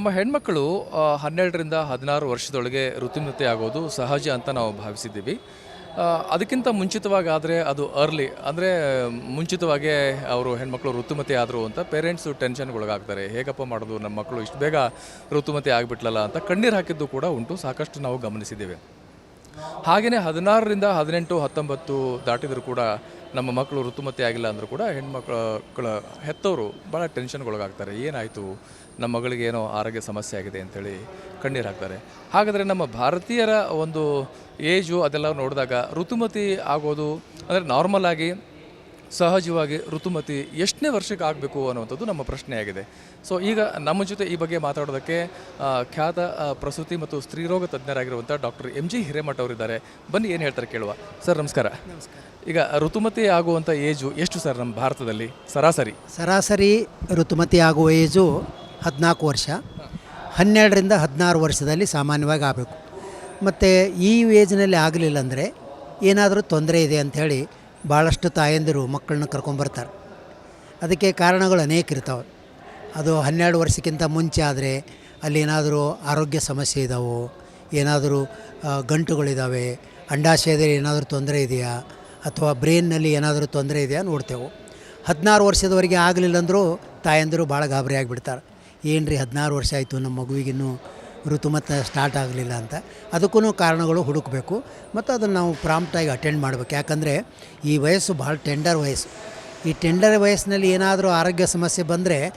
ನಮ್ಮ ಹೆಣ್ಮಕ್ಕಳು ಹನ್ನೆರಡರಿಂದ ಹದಿನಾರು ವರ್ಷದೊಳಗೆ ಋತುಮತಿ ಆಗೋದು ಸಹಜ ಅಂತ ನಾವು ಭಾವಿಸಿದ್ದೀವಿ. ಅದಕ್ಕಿಂತ ಮುಂಚಿತವಾಗಿ ಆದರೆ ಅದು ಅರ್ಲಿ ಅಂದರೆ ಮುಂಚಿತವಾಗೇ ಅವರು ಹೆಣ್ಮಕ್ಳು ಋತುಮತಿ ಆದರು ಅಂತ ಪೇರೆಂಟ್ಸು ಟೆನ್ಷನ್ಗೊಳಗಾಗ್ತಾರೆ ಹೇಗಪ್ಪ ಮಾಡೋದು ನಮ್ಮ ಮಕ್ಕಳು ಇಷ್ಟು ಬೇಗ ಋತುಮತಿ ಆಗಿಬಿಟ್ಲಲ್ಲ ಅಂತ ಕಣ್ಣೀರು ಹಾಕಿದ್ದು ಕೂಡ ಉಂಟು, ಸಾಕಷ್ಟು ನಾವು ಗಮನಿಸಿದ್ದೇವೆ. ಹಾಗೆಯೇ ಹದಿನಾರರಿಂದ ಹದಿನೆಂಟು, ಹತ್ತೊಂಬತ್ತು ದಾಟಿದರೂ ಕೂಡ ನಮ್ಮ ಮಕ್ಕಳು ಋತುಮತಿ ಆಗಿಲ್ಲ ಅಂದರೂ ಕೂಡ ಹೆಣ್ಮಕ್ಳ ಹೆತ್ತವರು ಭಾಳ ಟೆನ್ಷನ್ಗೊಳಗಾಗ್ತಾರೆ ಏನಾಯಿತು? ನಮ್ಮ ಮಗಳಿಗೆ ಏನೋ ಆರೋಗ್ಯ ಸಮಸ್ಯೆ ಆಗಿದೆ ಅಂತೇಳಿ ಕಣ್ಣೀರು ಹಾಕ್ತಾರೆ. ಹಾಗಾದರೆ ನಮ್ಮ ಭಾರತೀಯರ ಒಂದು ಏಜು ಅದೆಲ್ಲ ನೋಡಿದಾಗ ಋತುಮತಿ ಆಗೋದು ಅಂದರೆ ನಾರ್ಮಲ್ ಆಗಿ ಸಹಜವಾಗಿ ಋತುಮತಿ ಎಷ್ಟನೇ ವರ್ಷಕ್ಕೆ ಆಗಬೇಕು ಅನ್ನುವಂಥದ್ದು ನಮ್ಮ ಪ್ರಶ್ನೆಯಾಗಿದೆ. ಸೊ ಈಗ ನಮ್ಮ ಜೊತೆ ಈ ಬಗ್ಗೆ ಮಾತಾಡೋದಕ್ಕೆ ಖ್ಯಾತ ಪ್ರಸೂತಿ ಮತ್ತು ಸ್ತ್ರೀರೋಗ ತಜ್ಞರಾಗಿರುವಂಥ ಡಾಕ್ಟರ್ ಎಂ ಜಿ ಹಿರೇಮಠ ಅವರಿದ್ದಾರೆ. ಬನ್ನಿ ಏನು ಹೇಳ್ತಾರೆ ಕೇಳುವ. ಸರ್ ನಮಸ್ಕಾರ. ಈಗ ಋತುಮತಿ ಆಗುವಂಥ ಏಜು ಎಷ್ಟು ಸರ್ ನಮ್ಮ ಭಾರತದಲ್ಲಿ? ಸರಾಸರಿ. ಸರಾಸರಿ ಋತುಮತಿ ಆಗುವ ಏಜು ಹದಿನಾಲ್ಕು ವರ್ಷ. ಹನ್ನೆರಡರಿಂದ ಹದಿನಾರು ವರ್ಷದಲ್ಲಿ ಸಾಮಾನ್ಯವಾಗಿ ಆಗಬೇಕು. ಮತ್ತು ಈ ಏಜ್ನಲ್ಲಿ ಆಗಲಿಲ್ಲ ಅಂದರೆ ಏನಾದರೂ ತೊಂದರೆ ಇದೆ ಅಂಥೇಳಿ ಭಾಳಷ್ಟು ತಾಯಂದಿರು ಮಕ್ಕಳನ್ನ ಕರ್ಕೊಂಬರ್ತಾರೆ ಅದಕ್ಕೆ ಕಾರಣಗಳು ಅನೇಕ ಇರ್ತಾವೆ. ಅದು ಹನ್ನೆರಡು ವರ್ಷಕ್ಕಿಂತ ಮುಂಚೆ ಆದರೆ ಅಲ್ಲಿ ಏನಾದರೂ ಆರೋಗ್ಯ ಸಮಸ್ಯೆ ಇದ್ದಾವೋ ಏನಾದರೂ ಗಂಟುಗಳಿದ್ದಾವೆ ಅಂಡಾಶಯದಲ್ಲಿ ಏನಾದರೂ ತೊಂದರೆ ಇದೆಯಾ, ಅಥವಾ ಬ್ರೈನ್ನಲ್ಲಿ ಏನಾದರೂ ತೊಂದರೆ ಇದೆಯಾ ನೋಡ್ತೇವೆ. ಹದಿನಾರು ವರ್ಷದವರೆಗೆ ಆಗಲಿಲ್ಲ ಅಂದರೂ ತಾಯಂದಿರು ಭಾಳ ಗಾಬರಿ ಆಗಿಬಿಡ್ತಾರೆ. ಏನು ರೀ ಹದಿನಾರು ವರ್ಷ ಆಯಿತು, ನಮ್ಮ ಮಗುವಿಗಿನ್ನೂ ಋತುಮತ ಸ್ಟಾರ್ಟ್ ಆಗಲಿಲ್ಲ ಅಂತ. ಅದಕ್ಕೂ ಕಾರಣಗಳು ಹುಡುಕಬೇಕು. ಮತ್ತು ಅದನ್ನು ನಾವು ಪ್ರಾಂಪ್ಟಾಗಿ ಅಟೆಂಡ್ ಮಾಡಬೇಕು. ಯಾಕಂದರೆ ಈ ವಯಸ್ಸು ಭಾಳ ಟೆಂಡರ್ ವಯಸ್ಸು. ಈ ಟೆಂಡರ್ ವಯಸ್ಸಿನಲ್ಲಿ ಏನಾದರೂ ಆರೋಗ್ಯ ಸಮಸ್ಯೆ ಬಂದರೆ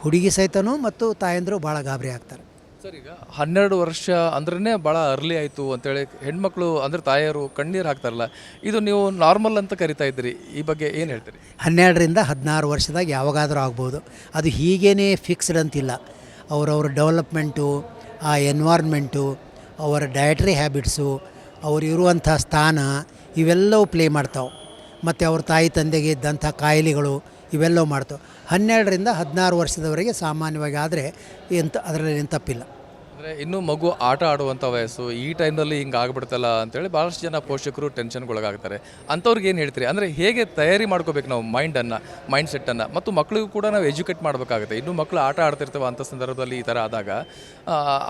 ಹುಡುಗಿ ಸಹಿತನೂ ಮತ್ತು ತಾಯಂದಿರು ಭಾಳ ಗಾಬರಿ ಆಗ್ತಾರೆ. ಸರ್, ಈಗ ಹನ್ನೆರಡು ವರ್ಷ ಅಂದ್ರೆ ಭಾಳ ಅರ್ಲಿ ಆಯಿತು ಅಂತೇಳಿ ಹೆಣ್ಮಕ್ಳು ಅಂದ್ರೆ ತಾಯಿಯರು ಕಣ್ಣೀರು ಹಾಕ್ತಾರಲ್ಲ, ಇದು ನೀವು ನಾರ್ಮಲ್ ಅಂತ ಕರಿತಾ ಇದ್ದೀರಿ. ಈ ಬಗ್ಗೆ ಏನು ಹೇಳ್ತೀರಿ? ಹನ್ನೆರಡರಿಂದ ಹದಿನಾರು ವರ್ಷದಾಗ ಯಾವಾಗಾದರೂ ಆಗ್ಬೋದು. ಅದು ಹೀಗೇನೇ ಫಿಕ್ಸ್ಡ್ ಅಂತಿಲ್ಲ. ಅವರವ್ರ ಡೆವಲಪ್ಮೆಂಟು ಆ ಎನ್ವಾರ್ಮೆಂಟು ಅವರ ಡಯಟ್ರಿ ಹ್ಯಾಬಿಟ್ಸು ಅವರು ಇರುವಂಥ ಸ್ಥಾನ, ಇವೆಲ್ಲವೂ ಪ್ಲೇ ಮಾಡ್ತಾವೆ. ಮತ್ತು ಅವ್ರ ತಾಯಿ ತಂದೆಗೆ ಇದ್ದಂಥ ಕಾಯಿಲೆಗಳು ಇವೆಲ್ಲವೂ ಮಾಡ್ತಾವೆ. ಹನ್ನೆರಡರಿಂದ ಹದಿನಾರು ವರ್ಷದವರೆಗೆ ಸಾಮಾನ್ಯವಾಗಿ ಆದರೆ ಎಂತ ಅದರಲ್ಲಿ ಏನು ತಪ್ಪಿಲ್ಲ. ಅಂದರೆ ಇನ್ನೂ ಮಗು ಆಟ ಆಡುವಂಥ ವಯಸ್ಸು ಈ ಟೈಮ್ನಲ್ಲಿ ಹಿಂಗೆ ಆಗ್ಬಿಡ್ತಲ್ಲ ಅಂತೇಳಿ ಭಾಳಷ್ಟು ಜನ ಪೋಷಕರು ಟೆನ್ಷನ್ಗೊಳಗಾಗ್ತಾರೆ ಅಂಥವ್ರಿಗೆ ಏನು ಹೇಳ್ತೀರಿ? ಅಂದರೆ ಹೇಗೆ ತಯಾರಿ ಮಾಡ್ಕೋಬೇಕು ನಾವು ಮೈಂಡನ್ನು ಮೈಂಡ್ ಸೆಟ್ಟನ್ನು ಮತ್ತು ಮಕ್ಕಳಿಗೂ ಕೂಡ ನಾವು ಎಜುಕೇಟ್ ಮಾಡಬೇಕಾಗುತ್ತೆ. ಇನ್ನೂ ಮಕ್ಕಳು ಆಟ ಆಡ್ತಿರ್ತವೆ ಅಂಥ ಸಂದರ್ಭದಲ್ಲಿ ಈ ಥರ ಆದಾಗ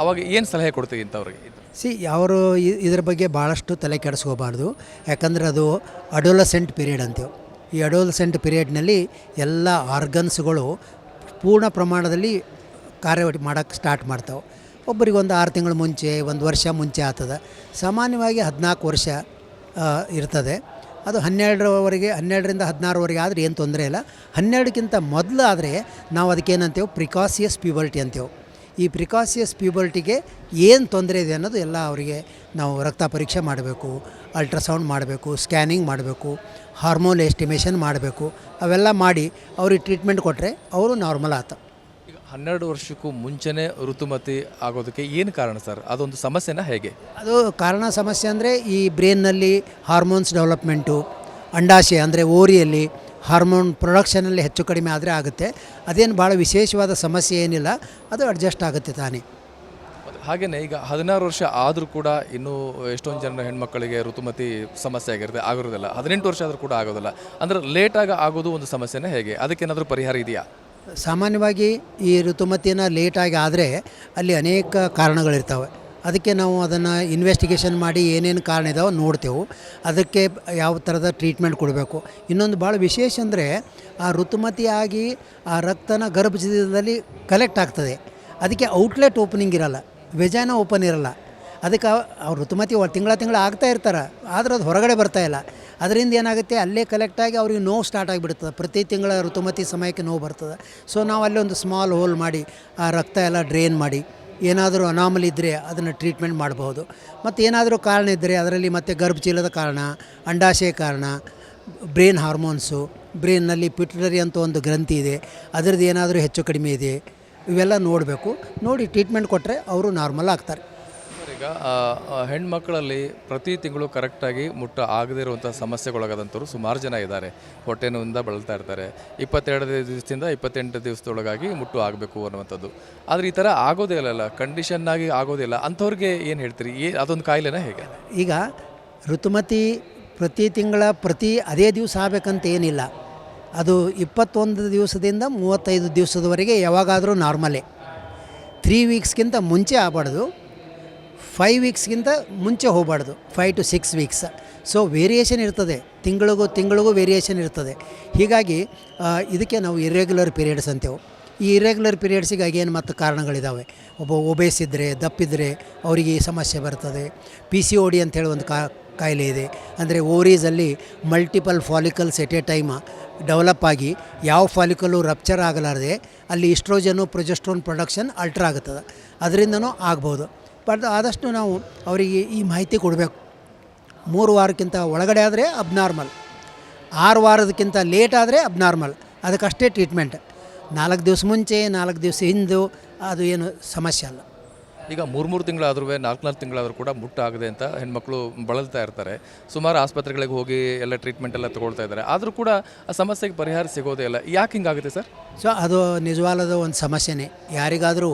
ಅವಾಗ ಏನು ಸಲಹೆ ಕೊಡ್ತೀವಿ ಇಂಥವ್ರಿಗೆ? ಸಿ ಅವರು ಇದರ ಇದ್ರ ಬಗ್ಗೆ ಭಾಳಷ್ಟು ತಲೆ ಕೆಡಿಸ್ಕೋಬಾರ್ದು. ಯಾಕಂದರೆ ಅದು ಅಡೋಲಸೆಂಟ್ ಪೀರಿಯಡ್ ಅಂತೀವಿ. ಈ ಅಡೋಲ್ಸೆಂಟ್ ಪೀರಿಯಡ್ನಲ್ಲಿ ಎಲ್ಲ ಆರ್ಗನ್ಸ್ಗಳು ಪೂರ್ಣ ಪ್ರಮಾಣದಲ್ಲಿ ಕಾರ್ಯ ಮಾಡೋಕ್ಕೆ ಸ್ಟಾರ್ಟ್ ಮಾಡ್ತಾವೆ. ಒಬ್ಬರಿಗೆ ಒಂದು ಆರು ತಿಂಗಳು ಮುಂಚೆ, ಒಂದು ವರ್ಷ ಮುಂಚೆ ಆಗ್ತದೆ. ಸಾಮಾನ್ಯವಾಗಿ ಹದಿನಾಲ್ಕು ವರ್ಷ ಇರ್ತದೆ. ಅದು ಹನ್ನೆರಡರವರೆಗೆ, ಹನ್ನೆರಡರಿಂದ ಹದಿನಾರುವರೆಗೆ ಆದರೆ ಏನು ತೊಂದರೆ ಇಲ್ಲ. ಹನ್ನೆರಡಕ್ಕಿಂತ ಮೊದಲು ಆದರೆ ನಾವು ಅದಕ್ಕೇನಂತೇವೆ? ಪ್ರಿಕಾಸಿಯಸ್ ಪ್ಯೂಬರ್ಟಿ ಅಂತೇವೆ. ಈ ಪ್ರಿಕಾಸಿಯಸ್ ಪ್ಯೂಬರ್ಟಿಗೆ ಏನು ತೊಂದರೆ ಇದೆ ಅನ್ನೋದು ಎಲ್ಲ ಅವರಿಗೆ ನಾವು ರಕ್ತ ಪರೀಕ್ಷೆ ಮಾಡಬೇಕು ಅಲ್ಟ್ರಾಸೌಂಡ್ ಮಾಡಬೇಕು ಸ್ಕ್ಯಾನಿಂಗ್ ಮಾಡಬೇಕು ಹಾರ್ಮೋನ್ ಎಸ್ಟಿಮೇಷನ್ ಮಾಡಬೇಕು ಅವೆಲ್ಲ ಮಾಡಿ ಅವ್ರಿಗೆ ಟ್ರೀಟ್ಮೆಂಟ್ ಕೊಟ್ಟರೆ ಅವರು ನಾರ್ಮಲ್ ಆತ. ಈಗ ಹನ್ನೆರಡು ವರ್ಷಕ್ಕೂ ಮುಂಚೆನೇ ಋತುಮತಿ ಆಗೋದಕ್ಕೆ ಏನು ಕಾರಣ ಸರ್? ಅದೊಂದು ಸಮಸ್ಯೆನ ಹೇಗೆ? ಅದು ಕಾರಣ ಸಮಸ್ಯೆ ಅಂದರೆ ಈ ಬ್ರೇನ್ನಲ್ಲಿ ಹಾರ್ಮೋನ್ಸ್ ಡೆವಲಪ್ಮೆಂಟು ಅಂಡಾಶಯ ಅಂದರೆ ಓರಿಯಲ್ಲಿ ಹಾರ್ಮೋನ್ ಪ್ರೊಡಕ್ಷನಲ್ಲಿ ಹೆಚ್ಚು ಕಡಿಮೆ ಆದರೆ ಆಗುತ್ತೆ. ಅದೇನು ಭಾಳ ವಿಶೇಷವಾದ ಸಮಸ್ಯೆ ಏನಿಲ್ಲ ಅದು ಅಡ್ಜಸ್ಟ್ ಆಗುತ್ತೆ ತಾನೇ. ಹಾಗೆಯೇ ಈಗ ಹದಿನಾರು ವರ್ಷ ಆದರೂ ಕೂಡ ಇನ್ನೂ ಎಷ್ಟೊಂದು ಜನ ಹೆಣ್ಮಕ್ಕಳಿಗೆ ಋತುಮತಿ ಸಮಸ್ಯೆ ಆಗಿರುತ್ತೆ ಆಗಿರೋದಿಲ್ಲ ಹದಿನೆಂಟು ವರ್ಷ ಆದರೂ ಕೂಡ ಆಗೋದಿಲ್ಲ. ಅಂದರೆ ಲೇಟಾಗಿ ಆಗೋದು ಒಂದು ಸಮಸ್ಯೆನೇ ಹೇಗೆ? ಅದಕ್ಕೇನಾದರೂ ಪರಿಹಾರ ಇದೆಯಾ? ಸಾಮಾನ್ಯವಾಗಿ ಈ ಋತುಮತಿನ ಲೇಟಾಗಿ ಆದರೆ ಅಲ್ಲಿ ಅನೇಕ ಕಾರಣಗಳಿರ್ತಾವೆ. ಅದಕ್ಕೆ ನಾವು ಅದನ್ನು ಇನ್ವೆಸ್ಟಿಗೇಷನ್ ಮಾಡಿ ಏನೇನು ಕಾರಣ ಇದಾವೆ ನೋಡ್ತೇವೆ. ಅದಕ್ಕೆ ಯಾವ ಥರದ ಟ್ರೀಟ್ಮೆಂಟ್ ಕೊಡಬೇಕು. ಇನ್ನೊಂದು ಭಾಳ ವಿಶೇಷ ಅಂದರೆ ಆ ಋತುಮತಿಯಾಗಿ ಆಗಿ ಆ ರಕ್ತನ ಗರ್ಭಚೀಲದಲ್ಲಿ ಕಲೆಕ್ಟ್ ಆಗ್ತದೆ. ಅದಕ್ಕೆ ಔಟ್ಲೆಟ್ ಓಪನಿಂಗ್ ಇರಲ್ಲ ವೆಜಾನ ಓಪನ್ ಇರಲ್ಲ. ಅದಕ್ಕೆ ಅವ್ರು ಋತುಮತಿ ತಿಂಗಳ ತಿಂಗಳ ಆಗ್ತಾ ಇರ್ತಾರೆ, ಆದ್ರೆ ಅದು ಹೊರಗಡೆ ಬರ್ತಾ ಇಲ್ಲ. ಅದರಿಂದ ಏನಾಗುತ್ತೆ, ಅಲ್ಲೇ ಕಲೆಕ್ಟಾಗಿ ಅವ್ರಿಗೆ ನೋವು ಸ್ಟಾರ್ಟ್ ಆಗಿಬಿಡ್ತದೆ ಪ್ರತಿ ತಿಂಗಳ ಋತುಮತಿ ಸಮಯಕ್ಕೆ ನೋವು ಬರ್ತದೆ. ಸೊ ನಾವು ಅಲ್ಲೇ ಒಂದು ಸ್ಮಾಲ್ ಹೋಲ್ ಮಾಡಿ ಆ ರಕ್ತ ಎಲ್ಲ ಡ್ರೈನ್ ಮಾಡಿ. ಏನಾದರೂ ಅನಾಮಲಿ ಇದ್ದರೆ ಅದನ್ನು ಟ್ರೀಟ್ಮೆಂಟ್ ಮಾಡಬಹುದು. ಮತ್ತು ಏನಾದರೂ ಕಾರಣ ಇದ್ದರೆ ಅದರಲ್ಲಿ ಮತ್ತೆ ಗರ್ಭಚೀಲದ ಕಾರಣ, ಅಂಡಾಶಯ ಕಾರಣ, ಬ್ರೈನ್ ಹಾರ್ಮೋನ್ಸು, ಬ್ರೈನ್ನಲ್ಲಿ ಪಿಟ್ರರಿ ಅಂತ ಒಂದು ಗ್ರಂಥಿ ಇದೆ, ಅದರದ್ದು ಏನಾದರೂ ಹೆಚ್ಚು ಕಡಿಮೆ ಇದೆ, ಇವೆಲ್ಲ ನೋಡಬೇಕು. ನೋಡಿ ಟ್ರೀಟ್ಮೆಂಟ್ ಕೊಟ್ಟರೆ ಅವರು ನಾರ್ಮಲ್ ಆಗ್ತಾರೆ. ಹೆಣ್ಮಕ್ಕಳಲ್ಲಿ ಪ್ರತಿ ತಿಂಗಳು ಕರೆಕ್ಟಾಗಿ ಮುಟ್ಟ ಆಗದೇ ಇರುವಂಥ ಸಮಸ್ಯೆಗೊಳಗಾದಂಥವ್ರು ಸುಮಾರು ಜನ ಇದ್ದಾರೆ. ಹೊಟ್ಟೆ ನೋವಿಂದ ಬಳಲ್ತಾ ಇರ್ತಾರೆ. ಇಪ್ಪತ್ತೆರಡು ದಿವಸದಿಂದ ಇಪ್ಪತ್ತೆಂಟು ದಿವಸದೊಳಗಾಗಿ ಮುಟ್ಟು ಆಗಬೇಕು ಅನ್ನುವಂಥದ್ದು. ಆದರೆ ಈ ಥರ ಆಗೋದೇ ಇಲ್ಲಲ್ಲ ಕಂಡೀಷನ್ ಆಗಿ ಆಗೋದಿಲ್ಲ ಅಂಥವ್ರಿಗೆ ಏನು ಹೇಳ್ತೀರಿ? ಏ, ಅದೊಂದು ಕಾಯಿಲೆನ ಹೇಗೆ? ಈಗ ಋತುಮತಿ ಪ್ರತಿ ತಿಂಗಳ ಪ್ರತಿ ಅದೇ ದಿವಸ ಆಗಬೇಕಂತ ಏನಿಲ್ಲ. ಅದು ಇಪ್ಪತ್ತೊಂದು ದಿವಸದಿಂದ ಮೂವತ್ತೈದು ದಿವಸದವರೆಗೆ ಯಾವಾಗಾದರೂ ನಾರ್ಮಲೇ. ತ್ರೀ ವೀಕ್ಸ್ಗಿಂತ ಮುಂಚೆ ಆಗಬಾರ್ದು. ಫೈವ್ ವೀಕ್ಸ್ಗಿಂತ ಮುಂಚೆ ಹೋಗಬಾರ್ದು. Five to six weeks so variation ಇರ್ತದೆ. ತಿಂಗಳಿಗೂ ತಿಂಗಳಿಗೂ ವೇರಿಯೇಷನ್ ಇರ್ತದೆ. ಹೀಗಾಗಿ ಇದಕ್ಕೆ ನಾವು ಇರ್ರೆಗ್ಯುಲರ್ ಪೀರಿಯಡ್ಸ್ ಅಂತೇವೆ. ಈ ಇರ್ರೆಗ್ಯುಲರ್ ಪೀರಿಯಡ್ಸಿಗಾಗಿ ಏನು ಮತ್ತು ಕಾರಣಗಳಿದ್ದಾವೆ ಒಬ್ಬ ಒಬೇಸ್ ಇದ್ದರೆ ದಪ್ಪಿದ್ರೆ ಅವರಿಗೆ ಈ ಸಮಸ್ಯೆ ಬರ್ತದೆ. ಪಿ ಸಿ ಓ ಡಿ ಅಂತೇಳಿ ಒಂದು ಕಾ, ಕಾಯಿಲೆ ಇದೆ. ಅಂದರೆ ಓರೀಸಲ್ಲಿ multiple follicles at a time develop ಆಗಿ ಯಾವ ಫಾಲಿಕಲ್ಲು ರಪ್ಚರ್ ಆಗಲಾರದೆ ಅಲ್ಲಿ ಇಸ್ಟ್ರೋಜನು ಪ್ರೊಜೆಸ್ಟ್ರೋನ್ ಪ್ರೊಡಕ್ಷನ್ ಅಲ್ಟ್ರಾ ಆಗುತ್ತದೆ. ಅದರಿಂದನೂ ಆಗ್ಬೋದು. ಬಟ್ ಆದಷ್ಟು ನಾವು ಅವರಿಗೆ ಈ ಮಾಹಿತಿ ಕೊಡಬೇಕು. ಮೂರು ವಾರಕ್ಕಿಂತ ಒಳಗಡೆ ಆದರೆ ಅಬ್ನಾರ್ಮಲ್ ಆರು ವಾರದಕ್ಕಿಂತ ಲೇಟ್ ಆದರೆ ಅಬ್ನಾರ್ಮಲ್ ಅದಕ್ಕಷ್ಟೇ ಟ್ರೀಟ್ಮೆಂಟ್ ನಾಲ್ಕು ದಿವಸ ಮುಂಚೆ, ನಾಲ್ಕು ದಿವಸ ಹಿಂದೆ, ಅದು ಏನು ಸಮಸ್ಯೆ ಅಲ್ಲ. ಈಗ ಮೂರು ಮೂರು ತಿಂಗಳಾದ್ರೂ ನಾಲ್ಕು ನಾಲ್ಕು ತಿಂಗಳಾದರೂ ಕೂಡ ಮುಟ್ಟಾಗದೆ ಅಂತ ಹೆಣ್ಮಕ್ಳು ಬಳಲ್ತಾ ಇರ್ತಾರೆ. ಸುಮಾರು ಆಸ್ಪತ್ರೆಗಳಿಗೆ ಹೋಗಿ ಎಲ್ಲ ಟ್ರೀಟ್ಮೆಂಟ್ ಎಲ್ಲ ತಗೊಳ್ತಾ ಇದ್ದಾರೆ. ಆದರೂ ಕೂಡ ಆ ಸಮಸ್ಯೆಗೆ ಪರಿಹಾರ ಸಿಗೋದೇ ಇಲ್ಲ. ಯಾಕೆ ಹಿಂಗಾಗುತ್ತೆ ಸರ್? ಸೊ, ಅದು ನಿಜವಾದ ಒಂದು ಸಮಸ್ಯೆನೇ. ಯಾರಿಗಾದರೂ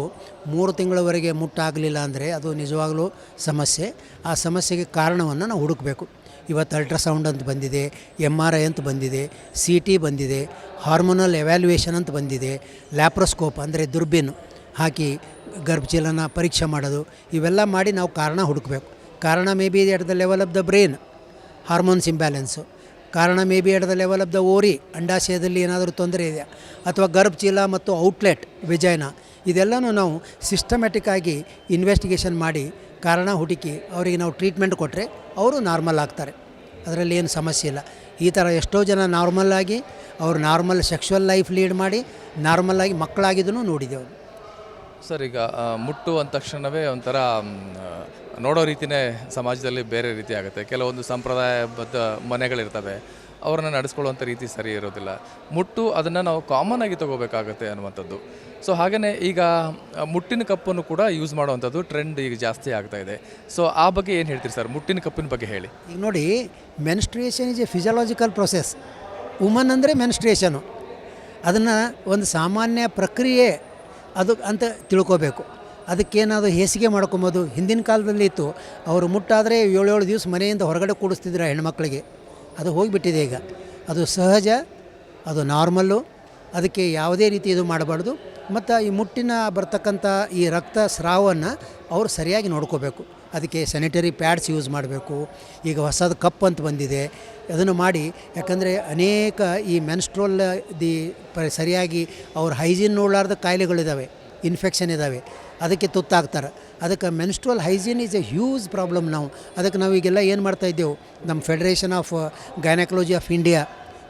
ಮೂರು ತಿಂಗಳವರೆಗೆ ಮುಟ್ಟಾಗಲಿಲ್ಲ ಅಂದರೆ ಅದು ನಿಜವಾಗಲೂ ಸಮಸ್ಯೆ. ಆ ಸಮಸ್ಯೆಗೆ ಕಾರಣವನ್ನು ನಾವು ಹುಡುಕಬೇಕು. ಇವತ್ತು ಅಲ್ಟ್ರಾಸೌಂಡ್ ಅಂತ ಬಂದಿದೆ ಎಂ ಆರ್ ಐ ಅಂತ ಬಂದಿದೆ ಸಿ ಟಿ ಬಂದಿದೆ ಹಾರ್ಮೋನಲ್ ಎವ್ಯಾಲ್ಯೂಯೇಷನ್ ಅಂತ ಬಂದಿದೆ ಲ್ಯಾಪ್ರೋಸ್ಕೋಪ್ ಅಂದರೆ ದುರ್ಬೀನು ಹಾಕಿ ಗರ್ಭಚೀಲನ ಪರೀಕ್ಷೆ ಮಾಡೋದು, ಇವೆಲ್ಲ ಮಾಡಿ ನಾವು ಕಾರಣ ಹುಡುಕಬೇಕು. ಕಾರಣ may be at the level of the brain hormones imbalance ಕಾರಣ may be at the level of the ovary ಅಂಡಾಶಯದಲ್ಲಿ ಏನಾದರೂ ತೊಂದರೆ ಇದೆಯಾ? ಅಥವಾ ಗರ್ಭಚೀಲ ಮತ್ತು ಔಟ್ಲೆಟ್ ವಿಜಯನ ಇದೆಲ್ಲನೂ ನಾವು ಸಿಸ್ಟಮ್ಯಾಟಿಕ್ಕಾಗಿ ಇನ್ವೆಸ್ಟಿಗೇಷನ್ ಮಾಡಿ ಕಾರಣ ಹುಡುಕಿ ಅವರಿಗೆ ನಾವು ಟ್ರೀಟ್ಮೆಂಟ್ ಕೊಟ್ಟರೆ ಅವರು ನಾರ್ಮಲ್ ಆಗ್ತಾರೆ. ಅದರಲ್ಲಿ ಏನು ಸಮಸ್ಯೆ ಇಲ್ಲ. ಈ ಥರ ಎಷ್ಟೋ ಜನ ನಾರ್ಮಲ್ ಆಗಿ ಅವರು ನಾರ್ಮಲ್ ಸೆಕ್ಷುವಲ್ ಲೈಫ್ ಲೀಡ್ ಮಾಡಿ ನಾರ್ಮಲ್ ಆಗಿ ಮಕ್ಕಳಾಗಿದ್ದನ್ನು ನೋಡಿದ್ದೆವು. ಸರ್, ಈಗ ಮುಟ್ಟು ಅಂದ ತಕ್ಷಣವೇ ಒಂಥರ ನೋಡೋ ರೀತಿನೇ ಸಮಾಜದಲ್ಲಿ ಬೇರೆ ರೀತಿ ಆಗುತ್ತೆ. ಕೆಲವೊಂದು ಸಂಪ್ರದಾಯಬದ್ಧ ಮನೆಗಳಿರ್ತವೆ. ಅವ್ರನ್ನ ನಡೆಸ್ಕೊಳ್ಳುವಂಥ ರೀತಿ ಸರಿ ಇರೋದಿಲ್ಲ. ಮುಟ್ಟು ಅದನ್ನು ನಾವು ಕಾಮನ್ ಆಗಿ ತಗೋಬೇಕಾಗತ್ತೆ ಅನ್ನುವಂಥದ್ದು. ಸೊ ಹಾಗೆಯೇ ಈಗ ಮುಟ್ಟಿನ ಕಪ್ಪನ್ನು ಕೂಡ ಯೂಸ್ ಮಾಡುವಂಥದ್ದು ಟ್ರೆಂಡ್ ಈಗ ಜಾಸ್ತಿ ಆಗ್ತಾ ಇದೆ. ಸೊ ಆ ಬಗ್ಗೆ ಏನು ಹೇಳ್ತೀರಿ ಸರ್? ಮುಟ್ಟಿನ ಕಪ್ಪಿನ ಬಗ್ಗೆ ಹೇಳಿ. ಈಗ ನೋಡಿ menstruation is a physiological process woman ಅಂದರೆ ಮೆನ್ಸ್ಟ್ರೇಷನು ಅದನ್ನು ಒಂದು ಸಾಮಾನ್ಯ ಪ್ರಕ್ರಿಯೆ ಅದು ಅಂತ ತಿಳ್ಕೋಬೇಕು. ಅದಕ್ಕೇನಾದ್ರು ಹೇಸಿಗೆ ಮಾಡ್ಕೊಬೋದು. ಹಿಂದಿನ ಕಾಲದಲ್ಲಿ ಇತ್ತು. ಅವರು ಮುಟ್ಟಾದರೆ ಏಳೇಳು ದಿವಸ ಮನೆಯಿಂದ ಹೊರಗಡೆ ಕೂಡಿಸ್ತಿದ್ರು ಹೆಣ್ಮಕ್ಳಿಗೆ. ಅದು ಹೋಗಿಬಿಟ್ಟಿದೆ ಈಗ. ಅದು ಸಹಜ, ಅದು ನಾರ್ಮಲ್ಲು. ಅದಕ್ಕೆ ಯಾವುದೇ ರೀತಿ ಇದು ಮಾಡಬಾರ್ದು. ಮತ್ತು ಈ ಮುಟ್ಟಿನ ಬರ್ತಕ್ಕಂಥ ಈ ರಕ್ತ ಸ್ರಾವನ್ನು ಅವರು ಸರಿಯಾಗಿ ನೋಡ್ಕೋಬೇಕು. ಅದಕ್ಕೆ ಸ್ಯಾನಿಟರಿ ಪ್ಯಾಡ್ಸ್ ಯೂಸ್ ಮಾಡಬೇಕು. ಈಗ ಹೊಸದು ಕಪ್ ಅಂತ ಬಂದಿದೆ. ಅದನ್ನು ಮಾಡಿ, ಯಾಕಂದರೆ ಅನೇಕ ಈ ಮೆನ್ಸ್ಟ್ರೋಲ್ ದಿ ಪ ಸರಿಯಾಗಿ ಅವ್ರ ಹೈಜೀನ್ ನೋಡಲಾರ್ದ ಕಾಯಿಲೆಗಳಿದ್ದಾವೆ ಇನ್ಫೆಕ್ಷನ್ ಇದ್ದಾವೆ ಅದಕ್ಕೆ ತುತ್ತಾಗ್ತಾರೆ. ಅದಕ್ಕೆ menstrual hygiene is a huge problem ನಾವು ಅದಕ್ಕೆ ನಾವು ಈಗೆಲ್ಲ ಏನು ಮಾಡ್ತಾ ಇದ್ದೆವು? ನಮ್ಮ federation of gynaecology of India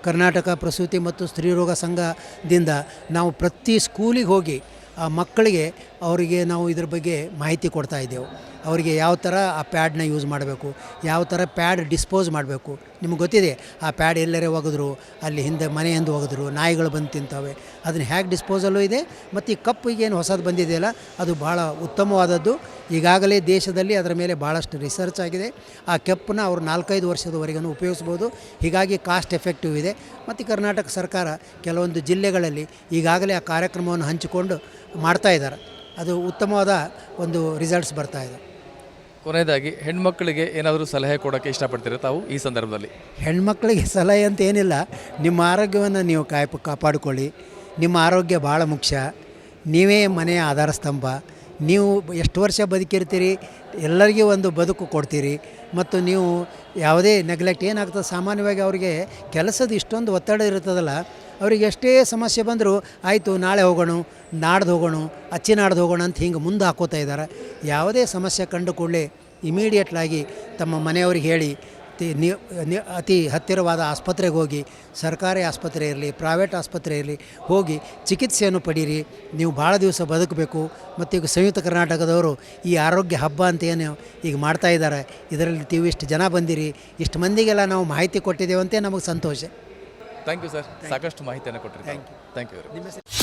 Karnataka ಪ್ರಸೂತಿ ಮತ್ತು ಸ್ತ್ರೀರೋಗ ಸಂಘದಿಂದ ನಾವು ಪ್ರತಿ ಸ್ಕೂಲಿಗೆ ಹೋಗಿ ಆ ಮಕ್ಕಳಿಗೆ ಅವರಿಗೆ ನಾವು ಇದ್ರ ಬಗ್ಗೆ ಮಾಹಿತಿ ಕೊಡ್ತಾ ಇದ್ದೆವು. ಅವರಿಗೆ ಯಾವ ಥರ ಆ ಪ್ಯಾಡ್ನ ಯೂಸ್ ಮಾಡಬೇಕು, ಯಾವ ಥರ ಪ್ಯಾಡ್ ಡಿಸ್ಪೋಸ್ ಮಾಡಬೇಕು, ನಿಮ್ಗೆ ಗೊತ್ತಿದೆ, ಆ ಪ್ಯಾಡ್ ಎಲ್ಲರೇ ಒಗೆದ್ರು, ಅಲ್ಲಿ ಹಿಂದೆ ಮನೆ ಹಿಂದೆ ಒಗೆದ್ರು, ನಾಯಿಗಳು ಬಂದು ತಿಂತವೆ, ಅದನ್ನು ಹೇಗೆ ಡಿಸ್ಪೋಸಲ್ಲೂ ಇದೆ, ಮತ್ತು ಈ ಕಪ್ಪಿಗೆ ಏನು ಹೊಸದು ಬಂದಿದೆಯಲ್ಲ, ಅದು ಭಾಳ ಉತ್ತಮವಾದದ್ದು. ಈಗಾಗಲೇ ದೇಶದಲ್ಲಿ ಅದರ ಮೇಲೆ ಭಾಳಷ್ಟು ರಿಸರ್ಚ್ ಆಗಿದೆ. ಆ ಕೆಪ್ಪನ್ನ ಅವರು ನಾಲ್ಕೈದು ವರ್ಷದವರೆಗೂ ಉಪಯೋಗಿಸ್ಬೋದು. ಹೀಗಾಗಿ ಕಾಸ್ಟ್ ಎಫೆಕ್ಟಿವ್ ಇದೆ. ಮತ್ತು ಕರ್ನಾಟಕ ಸರ್ಕಾರ ಕೆಲವೊಂದು ಜಿಲ್ಲೆಗಳಲ್ಲಿ ಈಗಾಗಲೇ ಆ ಕಾರ್ಯಕ್ರಮವನ್ನು ಹಂಚಿಕೊಂಡು ಮಾಡ್ತಾ ಇದ್ದಾರೆ. ಅದು ಉತ್ತಮವಾದ ಒಂದು ರಿಸಲ್ಟ್ಸ್ ಬರ್ತಾ ಇದೆ. ಕೊನೆಯದಾಗಿ ಹೆಣ್ಮಕ್ಳಿಗೆ ಏನಾದರೂ ಸಲಹೆ ಕೊಡೋಕ್ಕೆ ಇಷ್ಟಪಡ್ತೀರಾ ತಾವು ಈ ಸಂದರ್ಭದಲ್ಲಿ? ಹೆಣ್ಮಕ್ಳಿಗೆ ಸಲಹೆ ಅಂತ ಏನಿಲ್ಲ. ನಿಮ್ಮ ಆರೋಗ್ಯವನ್ನು ನೀವು ಕಾಯ್ ಕಾಪಾಡಿಕೊಳ್ಳಿ. ನಿಮ್ಮ ಆರೋಗ್ಯ ಭಾಳ ಮುಖ್ಯ. ನೀವೇ ಮನೆಯ ಆಧಾರ ಸ್ತಂಭ. ನೀವು ಎಷ್ಟು ವರ್ಷ ಬದುಕಿರ್ತೀರಿ ಎಲ್ಲರಿಗೂ ಒಂದು ಬದುಕು ಕೊಡ್ತೀರಿ. ಮತ್ತು ನೀವು ಯಾವುದೇ ನೆಗ್ಲೆಕ್ಟ್ ಏನಾಗ್ತದೆ ಸಾಮಾನ್ಯವಾಗಿ ಅವರಿಗೆ ಕೆಲಸದ ಇಷ್ಟೊಂದು ಒತ್ತಡ ಇರ್ತದಲ್ಲ ಅವ್ರಿಗೆ ಎಷ್ಟೇ ಸಮಸ್ಯೆ ಬಂದರೂ ಆಯಿತು ನಾಳೆ ಹೋಗೋಣ ನಾಡ್ದು ಹೋಗೋಣ ಅಚ್ಚಿ ನಾಡ್ದು ಹೋಗೋಣ ಅಂತ ಹಿಂಗೆ ಮುಂದೆ ಹಾಕೋತಾ ಇದ್ದಾರೆ. ಯಾವುದೇ ಸಮಸ್ಯೆ ಕಂಡು ಕೂಡಲೇ ಇಮಿಡಿಯೇಟ್ಲಾಗಿ ತಮ್ಮ ಮನೆಯವ್ರಿಗೆ ಹೇಳಿ ಅತಿ ಹತ್ತಿರವಾದ ಆಸ್ಪತ್ರೆಗೆ ಹೋಗಿ ಸರ್ಕಾರಿ ಆಸ್ಪತ್ರೆ ಇರಲಿ ಪ್ರೈವೇಟ್ ಆಸ್ಪತ್ರೆ ಇರಲಿ ಹೋಗಿ ಚಿಕಿತ್ಸೆಯನ್ನು ಪಡೀರಿ. ನೀವು ಭಾಳ ದಿವಸ ಬದುಕಬೇಕು. ಮತ್ತು ಈಗ ಸಂಯುಕ್ತ ಕರ್ನಾಟಕದವರು ಈ ಆರೋಗ್ಯ ಹಬ್ಬ ಅಂತ ಏನು ಈಗ ಮಾಡ್ತಾ ಇದ್ದಾರೆ. ಇದರಲ್ಲಿ ನೀವು ಇಷ್ಟು ಜನ ಬಂದಿರಿ ಇಷ್ಟು ಮಂದಿಗೆಲ್ಲ ನಾವು ಮಾಹಿತಿ ಕೊಟ್ಟಿದ್ದೇವಂತೆ ನಮಗೆ ಸಂತೋಷ. ಥ್ಯಾಂಕ್ ಯು ಸರ್ ಸಾಕಷ್ಟು ಮಾಹಿತಿಯನ್ನು ಕೊಟ್ಟಿರಿ ಥ್ಯಾಂಕ್ ಯು ನಿಮ್ಮ ಹೆಸರು